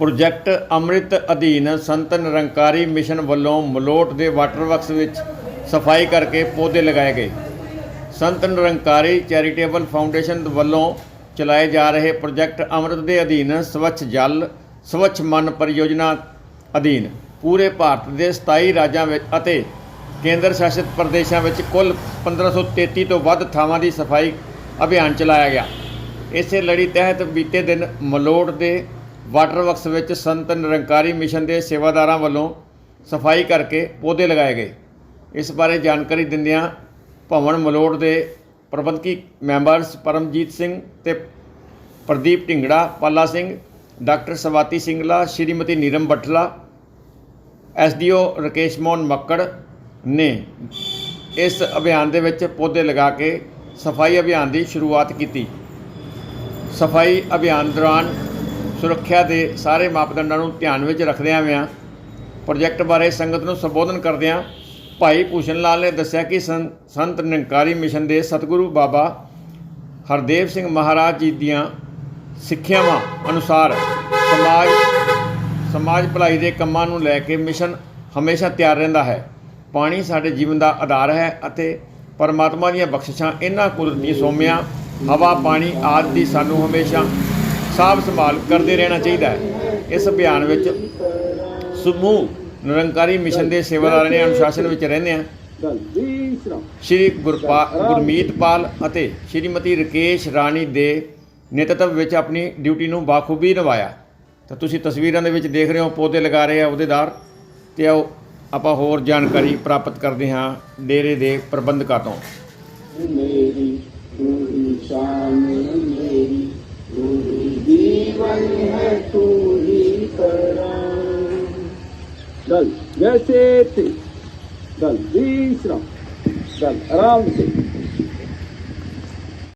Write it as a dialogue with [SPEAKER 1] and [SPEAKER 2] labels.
[SPEAKER 1] Project ਅੰਮ੍ਰਿਤ ਅਧੀਨ Sant Nirankari mission ਵੱਲੋਂ ਮਲੋਟ ਦੇ ਵਾਟਰ ਵਰਕਸ ਵਿੱਚ ਸਫ਼ਾਈ ਕਰਕੇ ਪੌਦੇ ਲਗਾਏ ਗਏ। ਸੰਤ ਨਿਰੰਕਾਰੀ ਚੈਰੀਟੇਬਲ ਫਾਊਂਡੇਸ਼ਨ ਵੱਲੋਂ ਚਲਾਏ ਜਾ ਰਹੇ ਪ੍ਰੋਜੈਕਟ ਅੰਮ੍ਰਿਤ ਦੇ ਅਧੀਨ ਸਵੱਛ ਜਲ, ਸਵੱਛ ਮਨ ਪਰਿਯੋਜਨਾ ਅਧੀਨ ਪੂਰੇ ਭਾਰਤ ਦੇ 27 ਰਾਜਾਂ ਵਿੱਚ ਅਤੇ ਕੇਂਦਰ ਸ਼ਾਸਿਤ ਪ੍ਰਦੇਸ਼ਾਂ ਵਿੱਚ ਕੁੱਲ 1533 ਤੋਂ ਵੱਧ ਥਾਵਾਂ ਦੀ ਸਫ਼ਾਈ ਅਭਿਆਨ ਚਲਾਇਆ ਗਿਆ। ਇਸੇ ਲੜੀ ਤਹਿਤ ਬੀਤੇ ਦਿਨ ਮਲੋਟ ਦੇ ਵਾਟਰ ਵਰਕਸ ਵਿੱਚ ਸੰਤ ਨਿਰੰਕਾਰੀ ਮਿਸ਼ਨ ਦੇ ਸੇਵਾਦਾਰਾਂ ਵੱਲੋਂ ਸਫ਼ਾਈ ਕਰਕੇ ਪੌਦੇ ਲਗਾਏ ਗਏ। ਇਸ ਬਾਰੇ ਜਾਣਕਾਰੀ ਦਿੰਦਿਆਂ ਭਵਨ ਮਲੋਟ ਦੇ ਪ੍ਰਬੰਧਕੀ ਮੈਂਬਰਸ ਪਰਮਜੀਤ ਸਿੰਘ ਤੇ ਪ੍ਰਦੀਪ ਢਿੰਗੜਾ, ਪਾਲਾ ਸਿੰਘ, ਡਾਕਟਰ ਸਵਾਤੀ ਸਿੰਗਲਾ, ਸ਼੍ਰੀਮਤੀ ਨੀਰਮ ਬਟਲਾ ਐਸਡੀਓ ਰਕੇਸ਼ ਮੋਹਨ ਮੱਕੜ ਨੇ ਇਸ ਅਭਿਆਨ ਦੇ ਵਿੱਚ ਪੌਦੇ ਲਗਾ ਕੇ ਸਫ਼ਾਈ ਅਭਿਆਨ ਦੀ ਸ਼ੁਰੂਆਤ ਕੀਤੀ। ਸਫ਼ਾਈ ਅਭਿਆਨ ਦੌਰਾਨ ਸੁਰੱਖਿਆ ਦੇ ਸਾਰੇ ਮਾਪਦੰਡਾਂ ਨੂੰ ਧਿਆਨ ਵਿੱਚ ਰੱਖਦਿਆਂ ਹੋਇਆਂ ਪ੍ਰੋਜੈਕਟ ਬਾਰੇ ਸੰਗਤ ਨੂੰ ਸੰਬੋਧਨ ਕਰਦਿਆਂ ਭਾਈ ਭੂਸ਼ਣ ਲਾਲ ਨੇ ਦੱਸਿਆ ਕਿ ਸੰ- ਸੰਤ ਨਿਰੰਕਾਰੀ ਮਿਸ਼ਨ ਦੇ ਸਤਿਗੁਰੂ ਬਾਬਾ ਹਰਦੇਵ ਸਿੰਘ ਮਹਾਰਾਜ ਜੀ ਦੀਆਂ ਸਿੱਖਿਆਵਾਂ ਅਨੁਸਾਰ ਸਮਾਜ ਸਮਾਜ ਭਲਾਈ ਦੇ ਕੰਮਾਂ ਨੂੰ ਲੈ ਕੇ ਮਿਸ਼ਨ ਹਮੇਸ਼ਾ ਤਿਆਰ ਰਹਿੰਦਾ ਹੈ। ਪਾਣੀ ਸਾਡੇ ਜੀਵਨ ਦਾ ਆਧਾਰ ਹੈ ਅਤੇ ਪਰਮਾਤਮਾ ਦੀਆਂ ਬਖਸ਼ਿਸ਼ਾਂ ਇਹਨਾਂ ਕੁਦਰਤੀ ਸੋਮਿਆਂ, ਹਵਾ, ਪਾਣੀ ਆਦਿ ਦੀ ਸਾਨੂੰ ਹਮੇਸ਼ਾ ਸਾਂਭ ਸੰਭਾਲ ਕਰਦੇ ਰਹਿਣਾ ਚਾਹੀਦਾ ਹੈ। ਇਸ ਅਭਿਆਨ ਵਿੱਚ ਸਮੂਹ ਨਿਰੰਕਾਰੀ ਮਿਸ਼ਨ ਦੇ ਸੇਵਾਦਾਰਾਂ ਨੇ ਅਨੁਸ਼ਾਸਨ ਵਿੱਚ ਰਹਿੰਦੇ ਆ ਸ਼੍ਰੀ ਗੁਰਪਾ ਗੁਰਮੀਤ ਪਾਲ ਅਤੇ ਸ਼੍ਰੀਮਤੀ ਰਕੇਸ਼ ਰਾਣੀ ਦੇ ਨੇਤਰਤਵ ਵਿੱਚ ਆਪਣੀ ਡਿਊਟੀ ਨੂੰ ਬਾਖੂਬੀ ਨਿਭਾਇਆ। ਤਾਂ ਤੁਸੀਂ ਤਸਵੀਰਾਂ ਦੇ ਵਿੱਚ ਦੇਖ ਰਹੇ ਹੋ, ਪੌਦੇ ਲਗਾ ਰਹੇ ਆ ਅਹੁਦੇਦਾਰ। ਤੇ ਆਓ, ਆਪਾਂ ਹੋਰ ਜਾਣਕਾਰੀ ਪ੍ਰਾਪਤ ਕਰਦੇ ਹਾਂ ਡੇਰੇ ਦੇ ਪ੍ਰਬੰਧਕਾਂ ਤੋਂ।
[SPEAKER 2] जीवन है तू ही कराम चल जैसे तेज चल तीसरा चल आराम से